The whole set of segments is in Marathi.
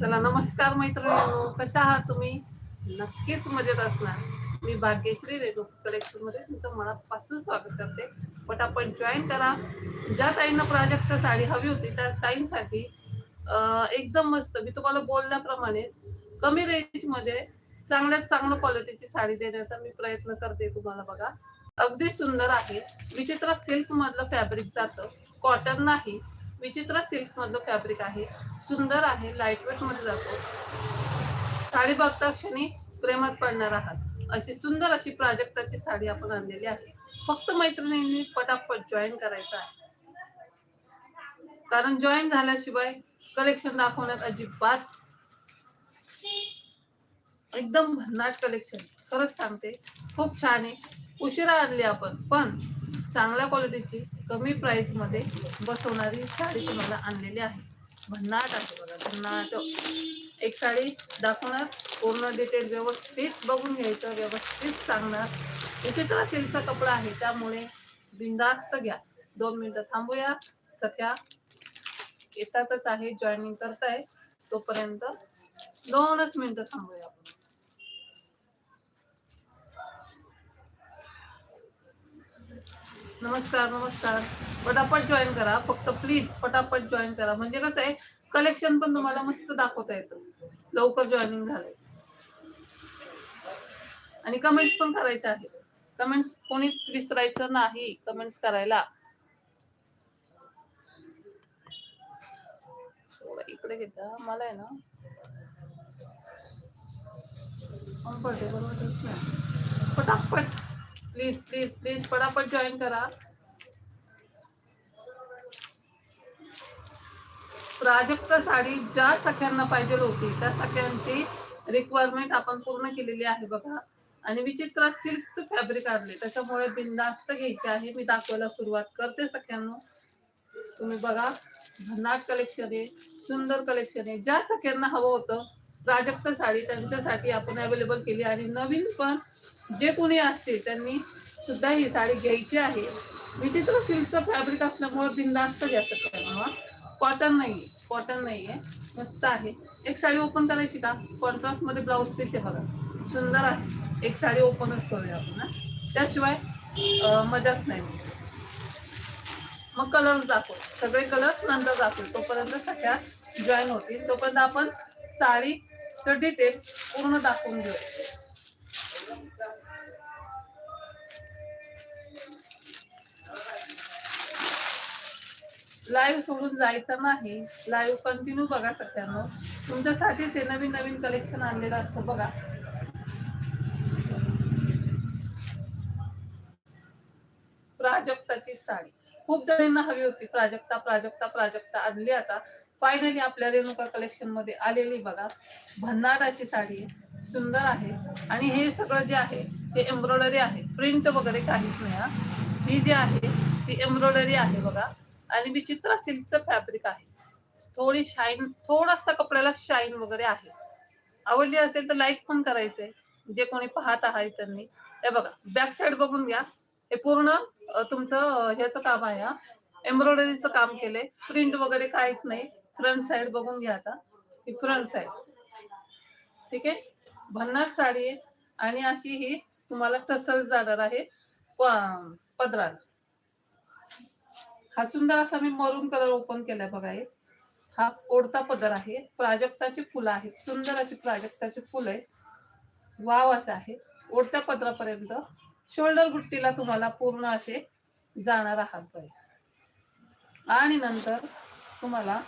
चला नमस्कार मैत्रिणींनो. कशा आहात तुम्ही? नक्कीच मजेत असणार. मी भाग्यश्री रेणू कलेक्शनमध्ये तुमचं मनापासून स्वागत करते. पटापट जॉईन करा. ज्या ताईंना प्राजक्त साडी हवी होती त्या ताईंसाठी एकदम मस्त. मी तुम्हाला बोलल्याप्रमाणेच कमी रेंजमध्ये चांगल्यात चांगलं क्वालिटीची साडी देण्याचा मी प्रयत्न करते तुम्हाला बघा. अगदी सुंदर आहे. विचित्र सिल्क मधलं फॅब्रिक जातं. कॉटन नाही. विचित्र सिल्क मधलं फॅब्रिक आहे. सुंदर आहे लाइटमध्ये जातो. साडी बघता क्षणी प्रेमात पडणार आहात. अशी सुंदर अशी प्राजक्ताची साडी आपण आणलेली आहे. फक्त मैत्रिणींनी पटापट जॉईन करायचं आहे. कारण जॉईन झाल्याशिवाय कलेक्शन दाखवण्यात अजिबात एकदम भन्नाट कलेक्शन खरंच सांगते खूप छान आहे. उशिरा आणली आपण पण चांगल्या क्वालिटीची कमी प्राइसमध्ये बसवणारी साडी तुम्हाला आणलेली आहे. भन्नाट आहे बघा भन्नाट. एक साडी दाखवणार पूर्ण डिटेल व्यवस्थित बघून घ्यायचं व्यवस्थित सांगणार. विचित्र सिल्कचा कपडा आहे त्यामुळे बिंदास्त घ्या. दोन मिनिटं थांबूया. सख्या येतातच आहे जॉईनिंग करताय तोपर्यंत दोनच मिनिटं थांबूया नमस्कार नमस्कार. पटापट जॉईन करा. फक्त प्लीज पटापट जॉईन करा. म्हणजे कसं आहे कलेक्शन पण तुम्हाला मस्त दाखवता येतं. लवकर जॉईनिंग झालंय. आणि कमेंट्स पण करायचे आहेत. कमेंट्स कोणीच विसरायचं नाही. कमेंट्स करायला. इकडे घेता मला आहे ना. कम्फर्टेबल वाटत नाही. पटापट. प्लीज प्लीज प्लीज पटापट जॉईन करा. प्राजक्त साडी ज्या सख्यांना पाहिजे होती त्या सख्यांची रिक्वायरमेंट आपण पूर्ण केलेली आहे बघा. आणि विचित्र सिल्कचं फॅब्रिक आणले त्याच्यामुळे बिंदास्त घ्यायची आहे. मी दाखवायला सुरुवात करते सख्यांना. तुम्ही बघा भन्नाट कलेक्शन आहे सुंदर कलेक्शन आहे. ज्या सख्यांना हवं होतं प्राजक्त साडी त्यांच्यासाठी आपण अवेलेबल केली आणि नवीन पण जे कोणी असतील त्यांनी सुद्धा ही साडी घ्यायची आहे. विचित्र सिल्कचं फॅब्रिक असल्यामुळे बिंदास्त जास्त सगळ्यांना कॉटन नाही कॉटन नाही आहे मस्त आहे. एक साडी ओपन करायची का? कॉन्ट्रास्टमध्ये ब्लाऊज पीस आहे बघा. सुंदर आहे. एक साडी ओपनच करूया आपण त्याशिवाय मजाच नाही. मग कलर्स दाखव. सगळे कलर्स नंतर दाखवू. तोपर्यंत सगळ्या जॉईन होतील. तोपर्यंत आपण साडीचं डिटेल पूर्ण दाखवून घेऊ. लाईव्ह सोडून जायचं नाही. लाईव्ह कंटिन्यू बघा सगळ्यांना. तुमच्यासाठीच हे नवीन नवीन कलेक्शन आणलेलं असतं बघा. प्राजक्ताची साडी. खूप जणांना हवी होती. प्राजक्ता प्राजक्ता प्राजक्ता आणली आता. फायनली आपल्या रेणुका कलेक्शनमध्ये आलेली बघा. भन्नाट अशी साडी आहे. सुंदर आहे. आणि हे सगळं जे आहे ते एम्ब्रॉयडरी आहे. प्रिंट वगैरे काहीच नाही ही. जी आहे ती एम्ब्रॉयडरी आहे बघा. आणि विचित्र सिल्कचं फॅब्रिक आहे. थोडी शाईन थोडासा कपड्याला शाईन वगैरे आहे. आवडली असेल तर लाईक पण करायचंय. जे कोणी पाहत आहात त्यांनी. हे बघा बॅक साइड बघून घ्या. हे पूर्ण तुमचं ह्याचं काम आहे हा. एम्ब्रॉयडरीचं काम केलंय. प्रिंट वगैरे काहीच नाही. फ्रंट साइड बघून घ्या आता. ही फ्रंट साइड ठीक आहे? भन्नाट साडी आहे. आणि अशी ही तुम्हाला टसल जाणार आहे. पदराला. पदरात हा सुंदर असा मी मरून कलर ओपन केलाय बघा हे. हा ओढता पदर आहे. प्राजक्ताची फुलं आहेत. सुंदर अशी प्राजक्ताची फुलं आहेत. वाव असं आहे. ओढत्या पदरापर्यंत शोल्डर गुट्टीला तुम्हाला पूर्ण असे जाणार आहात बाई आणि नंतर तुम्हाला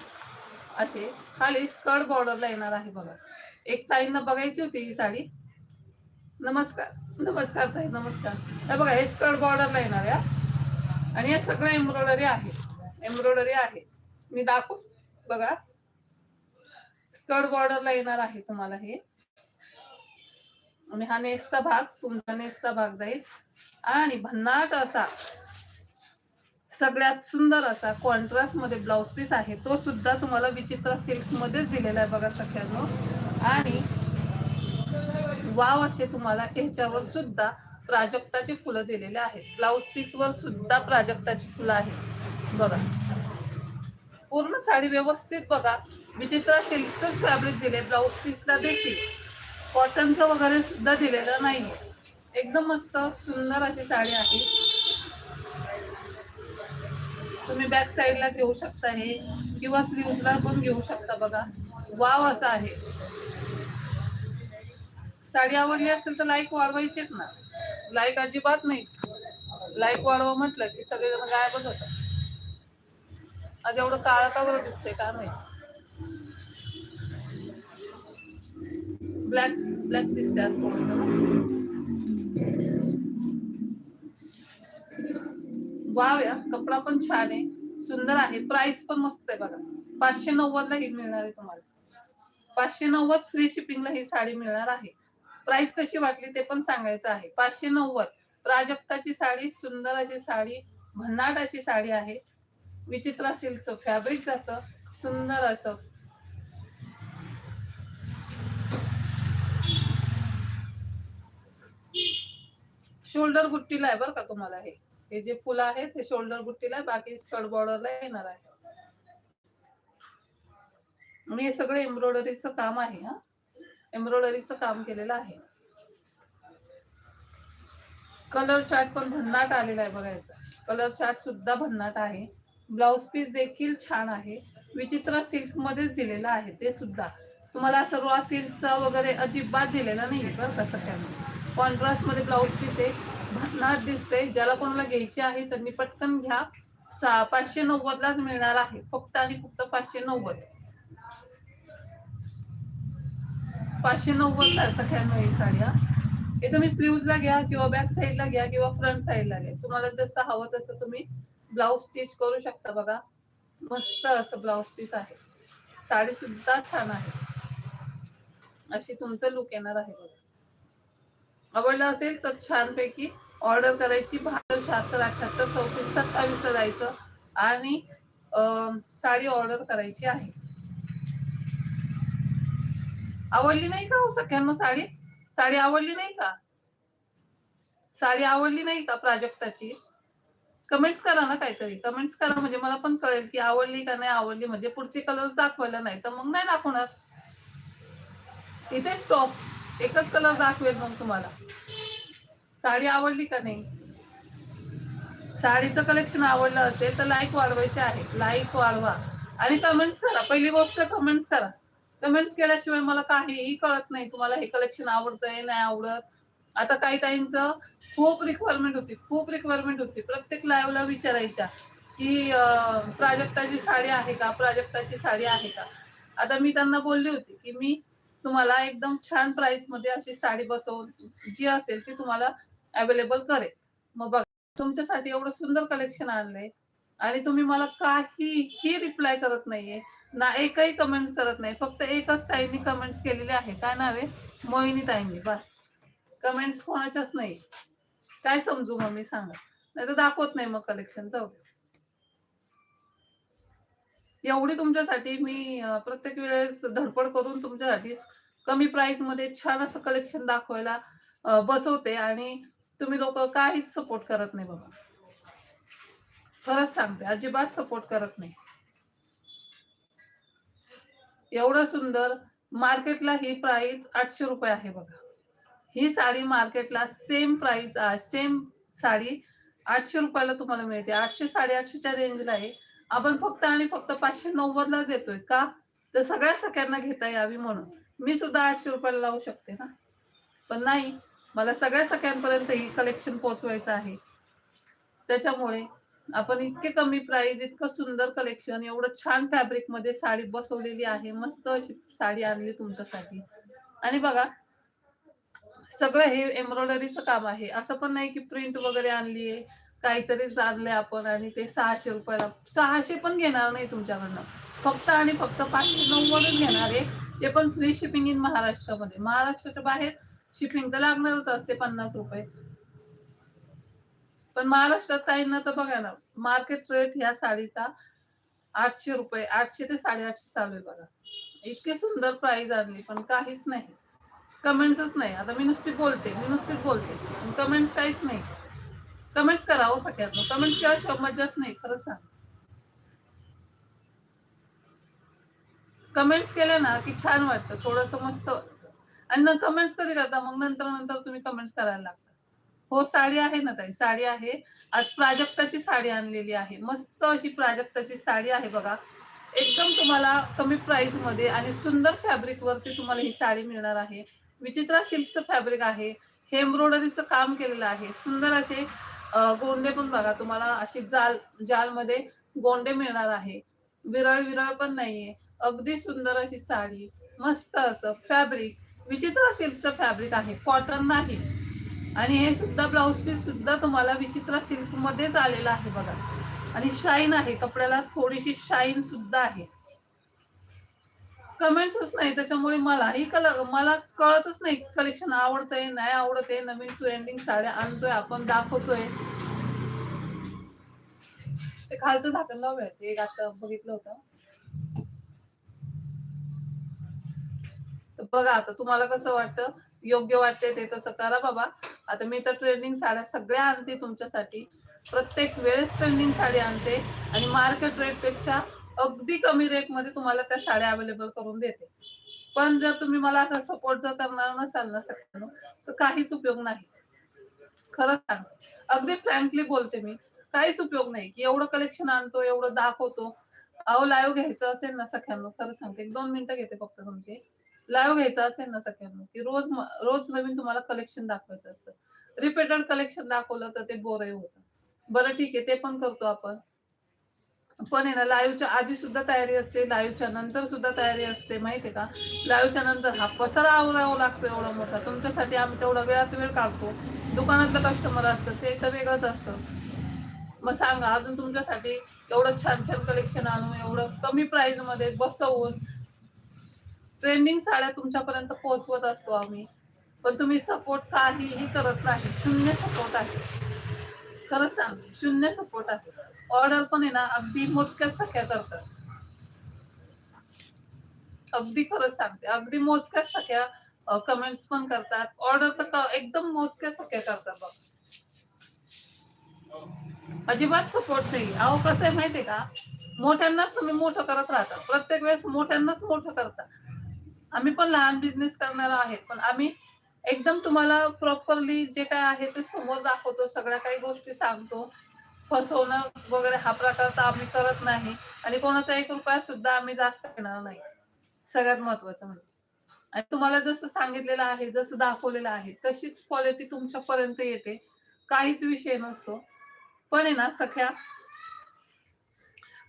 असे खाली स्कर्ट बॉर्डरला येणार आहे बघा. एक ताईंना बघायची होती ही साडी. नमस्कार. नमस्कार ताई नमस्कार. हे बघा हे स्कर्ट बॉर्डरला येणार आहे हा. आणि या सगळं एम्ब्रॉयडरी आहे. एम्ब्रॉयडरी आहे. मी दाखव? बघा. स्कर्ट बॉर्डरला येणार आहे तुम्हाला हे. आणि हा नेसता भाग तुमचा नेसता भाग जाईल. आणि भन्नाट असा सगळ्यात सुंदर असा कॉन्ट्रास्टमध्ये ब्लाउज पीस आहे. तो सुद्धा तुम्हाला विचित्र सिल्क मध्येच दिलेला आहे बघा सख्यानो आणि वाव असे तुम्हाला याच्यावर सुद्धा प्राजक्ताची फुलं दिलेले आहेत. ब्लाऊज पीसवर सुद्धा प्राजक्ताची फुलं आहेत. बघा. पूर्ण साडी व्यवस्थित बघा. विचित्र सिल्कचंच फॅब्रिक दिले ब्लाऊज पीसला देखील. कॉटनचं वगैरे सुद्धा दिलेलं नाही एकदम मस्त सुंदर अशी साडी आहे. तुम्ही बॅक साईडला घेऊ शकता हे. किंवा स्लीव्हजला पण घेऊ शकता बघा. वाव असं आहे. साडी आवडली असेल तर लाईक वाढवायचीच ना. लाईक अजिबात नाही. लाईक वाढवा म्हटलं की सगळेजण गायबच होतात. आज एवढं काळं का बरं दिसतंय का माहिती? ब्लॅक ब्लॅक दिसते आज थोडस वाव या. कपडा पण छान आहे. सुंदर आहे. प्राइस पण मस्त आहे बघा. पाचशे नव्वद ला ही मिळणार आहे तुम्हाला. पाचशे नव्वद फ्री शिपिंगला ही साडी मिळणार आहे. प्राइस कशी वाटली ते पण सांगायचं आहे. पाचशे नव्वद. प्राजक्ताची साडी सुंदर अशी साडी भन्नाट अशी साडी आहे. विचित्र सिल्कचं फॅब्रिक जातं. सुंदर असं. शोल्डर गुट्टीला आहे बरं का तुम्हाला हे. हे जे फुलं आहेत ते शोल्डर गुट्टीला आहे. बाकी स्कर्ट बॉर्डरला येणार आहे. आणि हे सगळं एम्ब्रॉयडरीचं काम आहे हा. एम्ब्रॉयडरीचं काम केलेलं आहे. कलर चार्ट पण भन्नाट आलेला आहे बघायचा. कलर चार्ट सुद्धा भन्नाट आहे. ब्लाउज पीस देखील छान आहे. विचित्र सिल्क मध्येच दिलेलं आहे ते सुद्धा. तुम्हाला असं रॉ सिल्कचा वगैरे अजिबात दिलेला नाही आहे बरं का सगळ्यांना. कॉन्ट्रास्टमध्ये मध्ये पीस आहे. भन्नाट दिसते ज्याला कोणाला घ्यायची आहे त्यांनी पटकन घ्या. सा पाचशे नव्वदलाच मिळणार आहे. फक्त आणि फक्त पाचशे नव्वद. पाचशे नव्वद सगळ्यांना ही साडी हे. तुम्ही स्लीव्हजला घ्या किंवा बॅक साईडला घ्या किंवा फ्रंट साईडला घ्या. तुम्हाला जसं हवं तसं तुम्ही ब्लाऊज स्टिच करू शकता बघा. मस्त असं ब्लाऊज पीस आहे. साडी सुद्धा छान आहे. अशी तुमचं लुक येणार आहे बघा. आवडलं असेल तर छानपैकी ऑर्डर करायची. बहात्तर शहात्तर अठ्याहत्तर चौतीस सत्तावीसला जायचं. आणि साडी ऑर्डर करायची आहे. आवडली नाही का हो सगळ्यांना साडी? साडी आवडली नाही का? साडी आवडली नाही का प्राजक्ताची? कमेंट्स करा ना काहीतरी. कमेंट्स करा म्हणजे मला पण कळेल की आवडली का नाही आवडली. म्हणजे पुढचे कलर्स दाखवायला नाही तर मग नाही दाखवणार. इथे स्टॉप एकच कलर दाखवेल मग तुम्हाला. साडी आवडली का नाही? साडीचं कलेक्शन आवडलं असेल तर लाईक वाढवायचे आहे. लाईक वाढवा. आणि कमेंट्स करा. पहिली गोष्ट कमेंट्स करा. कमेंट्स केल्याशिवाय मला काहीही कळत नाही. तुम्हाला हे कलेक्शन आवडतंय नाही आवडत? आता काही ताईंचं खूप रिक्वायरमेंट होती खूप रिक्वायरमेंट होती. प्रत्येक लाईव्हला विचारायच्या की प्राजक्ताची साडी आहे का? प्राजक्ताची साडी आहे का? आता मी त्यांना बोलली होती की मी तुम्हाला एकदम छान प्राइसमध्ये अशी साडी बसवून जी असेल ती तुम्हाला अवेलेबल करेल मग बघा तुमच्यासाठी एवढं सुंदर कलेक्शन आणलंय आणि तुम्ही मला काहीही रिप्लाय करत नाहीये. ना एकही कमेंट्स करत नाही. फक्त एकच ताईंनी कमेंट्स केलेले आहे. काय नाव आहे? मोहिनी ताईंनी. बस. कमेंट्स कोणाच्याच नाही. काय समजू मग मी सांगा. नाही तर दाखवत नाही मग कलेक्शन जाऊ एवढी तुमच्यासाठी मी प्रत्येक वेळेस धडपड करून तुमच्यासाठी कमी प्राइसमध्ये छान असं कलेक्शन दाखवायला बसवते आणि तुम्ही लोक काहीच सपोर्ट करत नाही बाबा. खरंच सांगते. अजिबात सपोर्ट करत नाही. एवढं सुंदर. मार्केटला ही प्राइस आठशे रुपये आहे बघा. ही साडी मार्केटला सेम प्राइस सेम साडी आठशे रुपयाला तुम्हाला मिळते. आठशे साडेआठशेच्या रेंजला आहे. आपण फक्त आणि फक्त पाचशे नव्वदला देतोय का? तर सगळ्या सगळ्यांना घेता यावी म्हणून. मी सुद्धा आठशे रुपयाला लावू शकते ना? पण नाही. मला सगळ्या सगळ्यांपर्यंत ही कलेक्शन पोहोचवायचं आहे. त्याच्यामुळे आपण इतके कमी प्राइस इतकं सुंदर कलेक्शन एवढं छान फॅब्रिकमध्ये साडी बसवलेली आहे. मस्त अशी साडी आणली तुमच्यासाठी. आणि बघा सगळं हे एम्ब्रॉयडरीचं काम आहे. असं पण नाही की प्रिंट वगैरे आणली आहे काहीतरीच आणलंय आपण आणि ते सहाशे रुपयाला सहाशे पण घेणार नाही तुमच्याकडनं. फक्त आणि फक्त पाचशे नव्वदच घेणार आहे. ते पण फ्री शिपिंग इन महाराष्ट्रामध्ये. महाराष्ट्राच्या बाहेर शिपिंग तर लागणारच असते पन्नास रुपये. पण महाराष्ट्रात काहींना तर बघा ना मार्केट रेट ह्या साडीचा आठशे रुपये आठशे ते साडेआठशे चालू आहे बघा. इतकी सुंदर प्राईज आणली पण काहीच नाही. कमेंट्सच नाही. आता मी नुसती बोलते मी नुसतीच बोलते. कमेंट्स काहीच नाही. कमेंट्स करा हो सगळ्यांना. कमेंट्स केल्याशिवाय मजाच नाही खरंच सांग. कमेंट्स केल्या ना की छान वाटतं थोडंसं मस्त आणि कमेंट्स कधी करता? मग नंतर नंतर तुम्ही कमेंट्स करायला लागता. हो साडी आहे ना ताई साडी आहे. आज प्राजक्ताची साडी आणलेली आहे. मस्त अशी प्राजक्ताची साडी आहे बघा. एकदम तुम्हाला कमी प्राइसमध्ये आणि सुंदर फॅब्रिक वरती तुम्हाला ही साडी मिळणार आहे. विचित्रा सिल्कचं फॅब्रिक आहे. हे एम्ब्रॉयडरीचं काम केलेलं आहे. सुंदर असे गोंडे पण बघा तुम्हाला अशी जाल जालमध्ये गोंडे मिळणार आहे. विरळ विरळ पण नाहीये. अगदी सुंदर अशी साडी. मस्त असं फॅब्रिक विचित्र सिल्कचं फॅब्रिक आहे. कॉटन नाही. आणि हे सुद्धा ब्लाऊज पीस सुद्धा तुम्हाला विचित्र सिल्क मध्येच आलेलं आहे बघा. आणि शाईन आहे कपड्याला थोडीशी शाईन सुद्धा आहे. कमेंट्सच नाही त्याच्यामुळे मला ही कल मला कळतच नाही कलेक्शन आवडतंय नाही आवडतंय नवीन ट्रेंडिंग साड्या आणतोय आपण दाखवतोय. ते खालचं झाकण लावूया ते एक आता बघितलं होतं. बघा आता तुम्हाला कसं वाटतं? योग्य वाटते ते तसं करा बाबा. आता मी तर ट्रेंडिंग साड्या सगळ्या आणते तुमच्यासाठी. प्रत्येक वेळेस ट्रेंडिंग साडी आणते आणि मार्केट रेटपेक्षा अगदी कमी रेटमध्ये तुम्हाला त्या साड्या अवेलेबल करून देते. पण जर तुम्ही मला आता सपोर्ट जर करणार नसाल ना सगळ्यांना तर काहीच उपयोग नाही. खरं सांग. अगदी फ्रँकली बोलते मी काहीच उपयोग नाही. की एवढं कलेक्शन आणतो एवढं दाखवतो. अहो लाईव्ह घ्यायचं असेल ना सख्यांनो खरं सांगते. एक दोन मिनिटं घेते फक्त तुमचे. लाईव्ह घ्यायचं असेल ना सगळ्यांना की रोज रोज नवीन तुम्हाला कलेक्शन दाखवायचं असतं. रिपीटेड कलेक्शन दाखवलं तर ते बोरही होतं. बरं ठीक आहे ते पण करतो आपण. पण आहे ना लाईव्हच्या आधी सुद्धा तयारी असते लाईव्हच्या नंतर सुद्धा तयारी असते माहितीये का? लाईव्हच्या नंतर हा पसारा आवरावा लागतो एवढा मोठा. तुमच्यासाठी आम्ही तेवढा वेळात वेळ काढतो. दुकानातलं कस्टमर असतं ते तर वेगळंच असतं. मग सांगा अजून तुमच्यासाठी एवढं छान छान कलेक्शन आणून एवढं कमी प्राईजमध्ये बसवून ट्रेंडिंग साड्या तुमच्यापर्यंत पोहोचवत असतो आम्ही. पण तुम्ही सपोर्ट काहीही करत नाही. शून्य सपोर्ट आहे. खरं सांग शून्य सपोर्ट आहे. ऑर्डर पण आहे ना अगदी मोजक्याच सख्या करतात. अगदी खरंच सांगते. अगदी मोजक्याच सख्या कमेंट्स पण करतात. ऑर्डर तर एकदम मोजक्या सख्या करतात बघ. अजिबात सपोर्ट नाही. अहो कसं आहे माहितीये का? मोठ्यांनाच तुम्ही मोठं करत राहता. प्रत्येक वेळेस मोठ्यांनाच मोठं करता. आम्ही पण लहान बिझनेस करणार आहेत. पण आम्ही एकदम तुम्हाला प्रॉपरली जे काय आहे ते समोर दाखवतो सगळ्या काही गोष्टी सांगतो. फसवणं वगैरे हा प्रकार तर आम्ही करत नाही. आणि कोणाचा एक रुपया सुद्धा आम्ही जास्त घेणार नाही. सगळ्यात महत्वाचं म्हणजे. आणि तुम्हाला जसं सांगितलेलं आहे जसं दाखवलेलं आहे तशीच क्वालिटी तुमच्यापर्यंत येते. काहीच विषय नसतो. पण आहे ना सख्या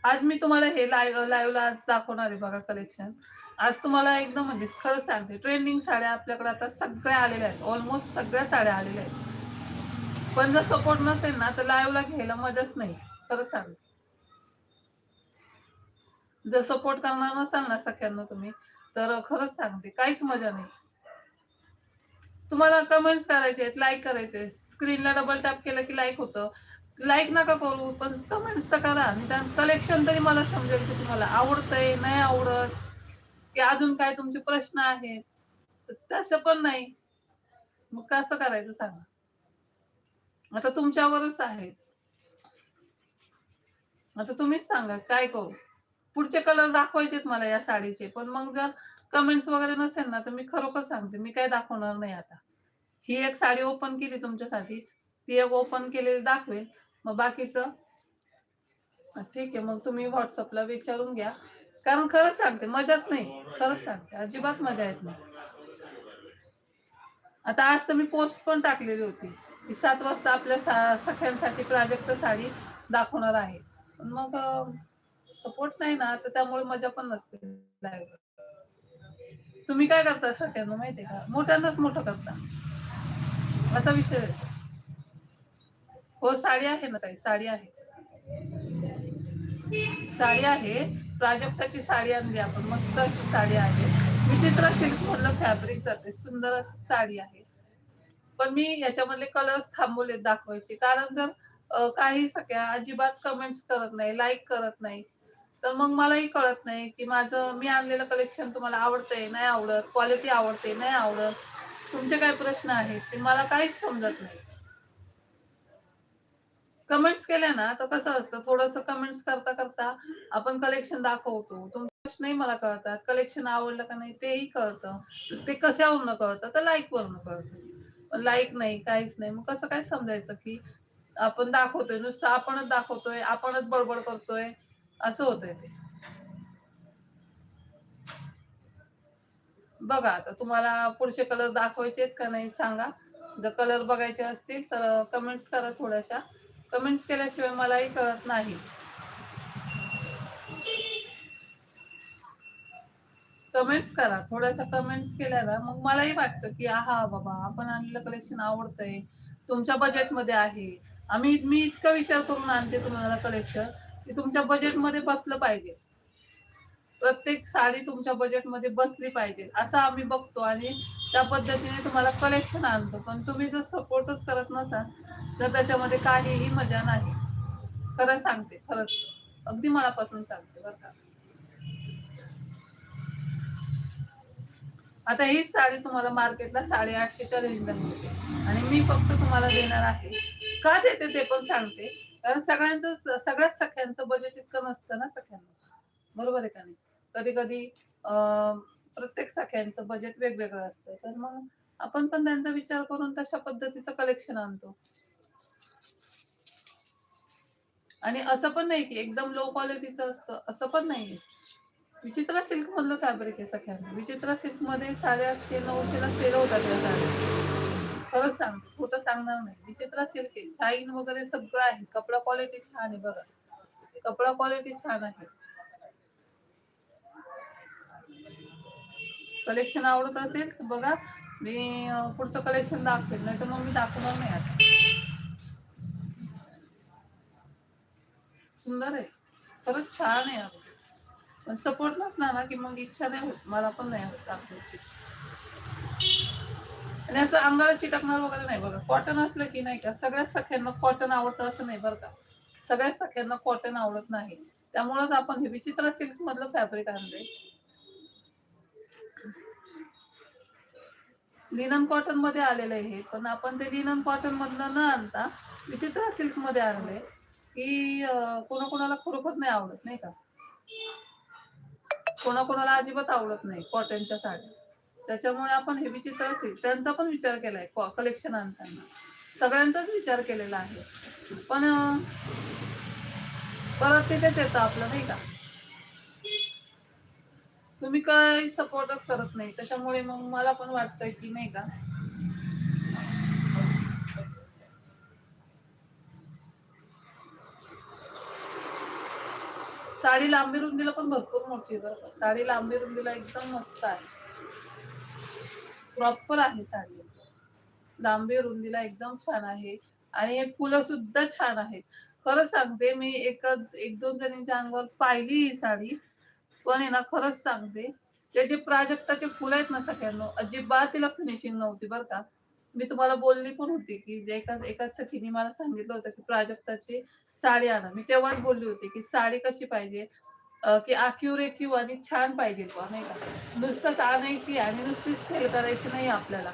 आज मी तुम्हाला हे लाईव्ह लाईव्हला आज दाखवणार आहे बघा कलेक्शन आज तुम्हाला एकदम म्हणजे खरं सांगते ट्रेंडिंग साड्या आपल्याकडे आता सगळ्या आलेल्या आहेत. ऑलमोस्ट सगळ्या साड्या आलेल्या आहेत. पण जर सपोर्ट नसेल ना तर लाईव्हला घ्यायला मजाच नाही. खरं सांगते. जर सपोर्ट करणार नसाल ना सगळ्यांना तुम्ही तर खरंच सांगते काहीच मजा नाही. तुम्हाला कमेंट्स करायचे आहेत लाईक करायचे स्क्रीनला डबल टॅप केलं की लाईक होतं. लाईक नका करू पण कमेंट्स तर करा. आणि त्या कलेक्शन तरी मला समजेल की तुम्हाला आवडतंय नाही आवडत की अजून काय तुमचे प्रश्न आहेत. तर तसं पण नाही. मग कसं करायचं सांगा? आता तुमच्यावरच आहे. आता तुम्हीच सांगा काय करू? पुढचे कलर दाखवायचेत मला या साडीचे. पण मग जर कमेंट्स वगैरे नसेल ना तर मी खरोखर सांगते मी काय दाखवणार नाही आता. ही एक साडी ओपन केली तुमच्यासाठी ती एक ओपन केलेली दाखवेल. मग बाकीचं? ठीक आहे. मग तुम्ही व्हॉट्सअपला विचारून घ्या. कारण खरंच सांगते मजाच नाही. खरंच सांगते अजिबात मजा येत नाही. आता आज तर मी पोस्ट पण टाकलेली होती. की सात वाजता आपल्या सा सख्यांसाठी प्राजक्त साडी दाखवणार आहे. पण मग सपोर्ट नाही ना तर त्यामुळे मजा पण नसते. live तुम्ही काय करता सगळ्यांना आहे का? मोठ्यांनाच मोठं करता. असा विषय आहे. हो साडी आहे ना ताई साडी आहे. साडी आहे प्राजक्ताची साडी आणली आपण मस्त अशी साडी आहे. विचित्र सिल्क मधलं फॅब्रिक जाते सुंदर अशी साडी आहे. पण मी याच्यामधले कलर्स थांबवले दाखवायचे. कारण जर काही सगळ्या अजिबात कमेंट्स करत नाही लाईक करत नाही तर मग मलाही कळत नाही की माझं मी आणलेलं कलेक्शन तुम्हाला आवडतंय नाही आवडत क्वालिटी आवडते नाही आवडत. तुमचे काय प्रश्न आहेत ते मला काहीच समजत नाही. कमेंट्स केल्या ना तर कसं असतं थोडस कमेंट्स करता करता आपण कलेक्शन दाखवतो. तुमचे नाही मला कळतात कलेक्शन आवडलं का नाही तेही कळतं. ते कशावरनं कळतं? तर लाईक वरनं कळतं लाईक नाही काहीच नाही. मग कसं काय समजायचं की आपण दाखवतोय नुसतं आपणच दाखवतोय आपणच बडबड करतोय असं होतंय ते. बघा आता तुम्हाला पुढचे कलर दाखवायचे आहेत का नाही सांगा. जर कलर बघायचे असतील तर कमेंट्स करा थोड्याशा. कमेंट्स केल्याशिवाय मलाही कळत नाही. कमेंट्स करा. थोड्याशा कमेंट्स केल्या ना मग मलाही वाटतं की आहा बाबा आपण आणलेलं कलेक्शन आवडतंय. तुमच्या बजेटमध्ये आहे. आम्ही मी इतका विचार करून आणते तुम्हाला कलेक्शन की तुमच्या बजेटमध्ये बसलं पाहिजे. प्रत्येक साडी तुमच्या बजेटमध्ये बसली पाहिजे. असं आम्ही बघतो आणि त्या पद्धतीने तुम्हाला कलेक्शन आणतो. पण तुम्ही जर सपोर्टच करत नसाल तर त्याच्यामध्ये काहीही मजा नाही. खरं सांगते खरंच. अगदी मनापासून सांगते बरं का. आता हीच साडी तुम्हाला मार्केटला साडेआठशेच्या रेंजला मिळते. आणि मी फक्त तुम्हाला देणार आहे. का देते ते पण सांगते. कारण सगळ्यांचं सगळ्याच सख्यांचं बजेट इतकं नसतं ना सख्यांना. बरोबर आहे का नाही? कधी कधी प्रत्येक सख्यांचं बजेट वेगवेगळं असतं. तर मग आपण पण त्यांचा विचार करून तशा पद्धतीचं कलेक्शन आणतो. आणि असं पण नाही की एकदम लो क्वालिटीचं असतं. असं पण नाही. विचित्रा सिल्क मधलं फॅब्रिक आहे सगळ्यांना. विचित्रा सिल्कमध्ये साडेआठशे नऊशेला सेल होतात या साड्या. खरंच सांगते खोटं सांगणार नाही. विचित्रा सिल्क आहे. शाईन वगैरे सगळं आहे. कपडा क्वालिटी छान आहे बघा. कपडा क्वालिटी छान आहे. कलेक्शन आवडत असेल तर बघा मी पुढचं कलेक्शन दाखवेल नाही तर मग मी दाखवणार नाही आता. सुंदर आहे. खरंच छान आहे पण सपोर्ट नसला ना की मग इच्छा नाही होत. मला पण नाही होत दाखवायची आणि असं अंगाला चिटकणार वगैरे नाही बघा. कॉटन असलं की नाही का सगळ्या सख्यांना कॉटन आवडतं असं नाही बरं का. सगळ्या सख्यांना कॉटन आवडत नाही. त्यामुळेच आपण हे विचित्र सिल्क मधलं फॅब्रिक आणलंय. लिनन कॉटनमध्ये आलेलं आहे हे. पण आपण ते लिनन कॉटन मधनं न आणता विचित्र सिल्कमध्ये आणले की कोणाकोणाला खरोखर नाही आवडत नाही का? कोणाकोणाला अजिबात आवडत नाही कॉटनच्या साड्या. त्याच्यामुळे आपण हे विचित्र सिल्क त्यांचा पण विचार केलाय कलेक्शन आणताना. सगळ्यांचाच विचार केलेला आहे. पण परत तिथेच येतं आपलं नाही का? तुम्ही काही सपोर्टच करत नाही. त्याच्यामुळे मग मला पण वाटतंय की नाही का? साडी लांबी रुंदीला पण भरपूर मोठी बरं साडी लांबी रुंदीला एकदम मस्त आहे. प्रॉपर आहे साडी. लांबी रुंदीला एकदम छान आहे. आणि हे फुलं सुद्धा छान आहेत. खरंच सांगते मी एक एक दोन जणींच्या अंगावर पाहिली ही साडी. पण आहे ना खरंच सांगते ते जे प्राजक्ताचे फुलं आहेत ना सगळ्यांना अजिबात तिला फिनिशिंग नव्हती बरं का. मी तुम्हाला बोलली पण होती की जे एकाच एकाच सखीने मला सांगितलं होतं की प्राजक्ताची साडी आणा. मी तेव्हाच बोलली होती की साडी कशी पाहिजे? की आक्यू आणि छान पाहिजे बुवा नाही का? नुसतंच आणायची आणि नुसतीच सेल करायची नाही आपल्याला.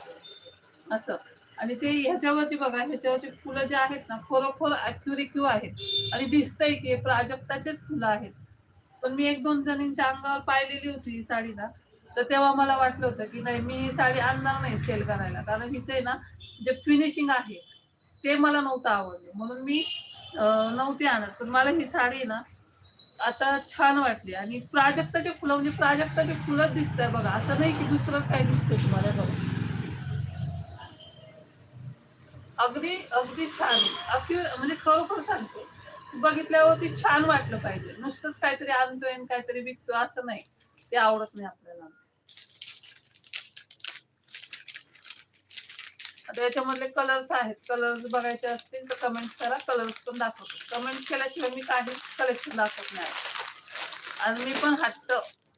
असं. आणि ते ह्याच्यावरची बघा ह्याच्यावरची फुलं जे आहेत ना खरोखर अॅक्युरेक्यू आहेत. आणि दिसतंय की प्राजक्ताचेच फुलं आहेत. पण मी एक दोन जणींच्या अंगावर पाहिलेली होती ही साडी ना. तर तेव्हा मला वाटलं होतं की नाही मी ही साडी आणणार नाही सेल करायला. कारण हिचं आहे ना जे फिनिशिंग आहे ते मला नव्हतं आवडलं. म्हणून मी नव्हती आणत. पण मला ही साडी ना आता छान वाटली. आणि प्राजक्ताचे फुलं म्हणजे प्राजक्ताचे फुलंच दिसत आहे बघा. असं नाही की दुसरंच काही दिसतंय तुम्हाला बघा. अगदी अगदी छान. अगदी म्हणजे खरोखर सांगते. बघितल्यावर ती छान वाटलं पाहिजे. नुसतंच काहीतरी आणतोय आणि काहीतरी विकतोय असं नाही. ते आवडत नाही आपल्याला. आता याच्यामधले कलर्स आहेत. कलर्स बघायचे असतील तर कमेंट करा. कलर्स पण दाखवतो. कमेंट केल्याशिवाय मी काहीच कलेक्शन दाखवत नाही. आणि मी पण हट्ट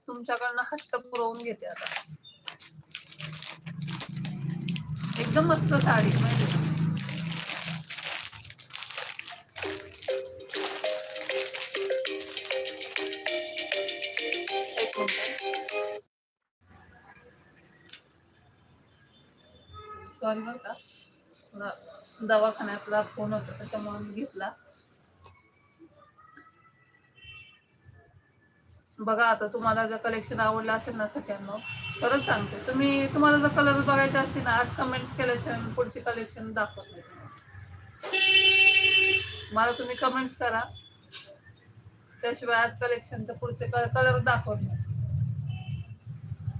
तुमच्याकडनं हट्ट पुरवून घेते आता. एकदम मस्त साडी माहिती सॉरी बरं का. थोडा दवाखान्यातला फोन होता त्याच्यामुळे मी घेतला. बघा आता तुम्हाला जर कलेक्शन आवडलं असेल ना सगळ्यांना तरच सांगते. तुम्ही तुम्हाला जर कलर बघायचे असतील ना आज कमेंट्स केल्याशिवाय पुढची कलेक्शन दाखवत नाही. मला तुम्ही कमेंट्स करा. त्याशिवाय आज कलेक्शनचं पुढचे कलर दाखवत नाही.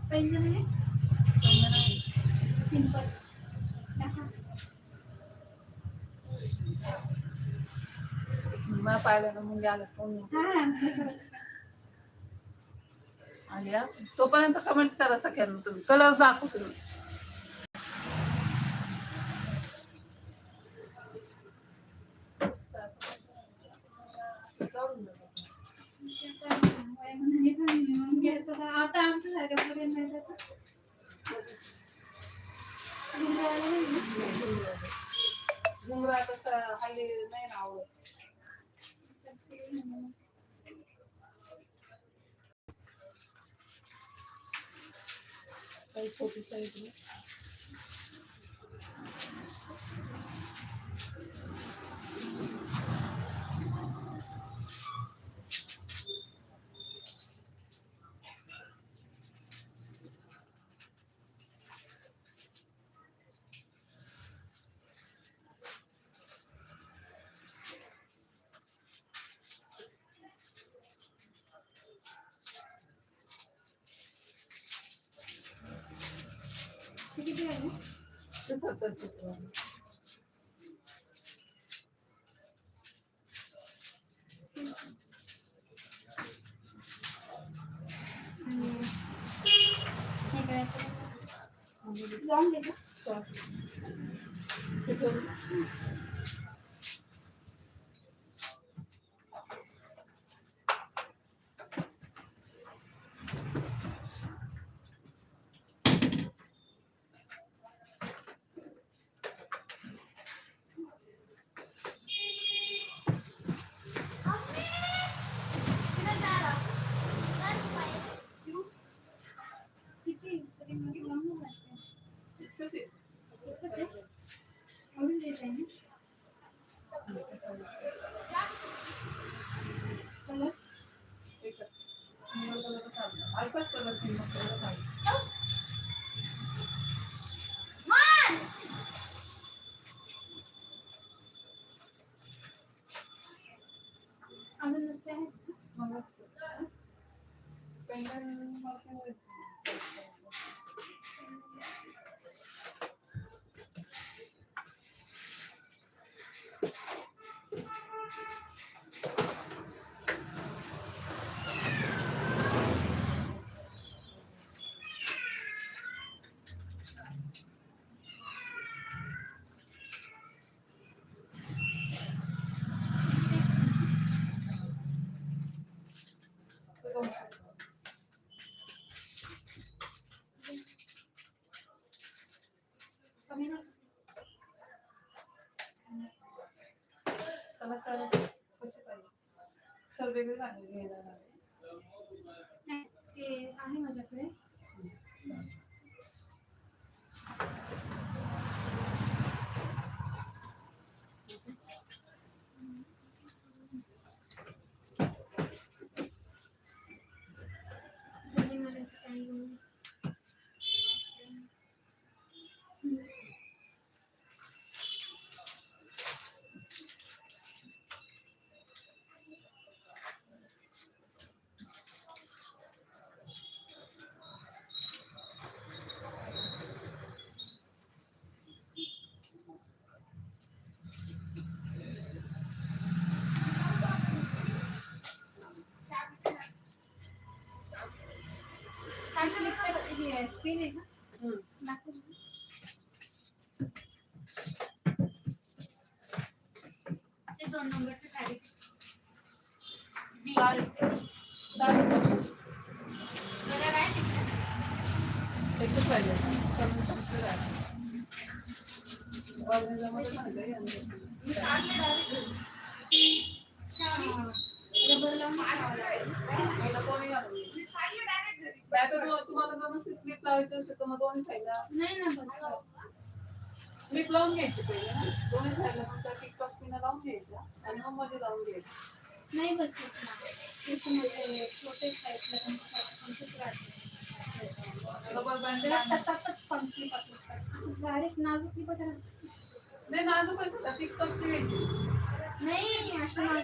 पैंजण आहे. सिंपल. मला पाहिलं आल्या फोन हा आल्या तोपर्यंत कमेंट्स करा सगळ्यांना तुम्ही. कलर दाखव तुम्ही. आता आमचं झाल्यापर्यंत नाही जात. गुंडाळायला नाही ना. घुंगरा कसं हल्ली नाही ना आवडत काही छोटी साईज 这几个 त्याला सर कसे पाहिजे? सर वेगळे लागले घ्यायला लागले नाही, ते आहे माझ्याकडे. Phoenix. नाही तर तू- तुम्हाला व्यवस्थित क्लिप लावायची असेल तर मग दोन्ही साईडला नाही ना बस. क्लिप लावून घ्यायची पहिले ना. दोन्ही साईडला तुमच्या टिकटॉक पिन लावून घ्यायच्या आणि मग मध्ये लावून घ्यायचं. नाही बसत ना त्याच्यामध्ये छोटे साईजला कंप्लीट राहते. रबर बँड त्याला तसाच कंप्लीट असं डायरेक्ट नाजूक नाही नाही नाजूक आहे टिकटॉकची घ्यायची नाही असं नाही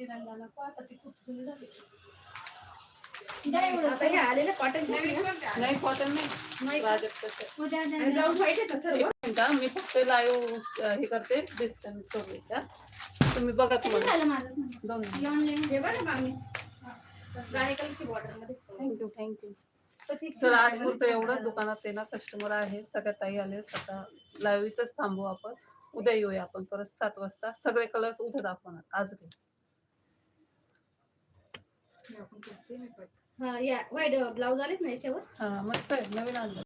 तिरंगा नको. आता ती खूप जुनी झाली. द्या एवढं आता हे आलेले कॉटन नाही कॉटन नाही. प्राजक्त आहे. ब्लाऊज व्हाईट आहे मिनिटं मी फक्त लाईव्ह हे करते डिस्कनेक्ट करू तुम्ही बघा तुम्हाला. माझं दोन. ऑनलाईन हे बघा मामी. राणी कलरची बॉर्डरमध्ये. थँक्यू थँक्यू तर ती चला आज पुरतं एवढं. दुकानात ते ना कस्टमर आहेत सगळ्या ताई आलेत. आता लाईव्ह इथंच थांबू आपण. उद्या येऊया आपण. परत सात वाजता. सगळे कलर्स उद्या दाखवणार. आज नाही हा या व्हाईट ब्लाऊज आलेत ना याच्यावर? हा मस्त आहे नवीन आणलं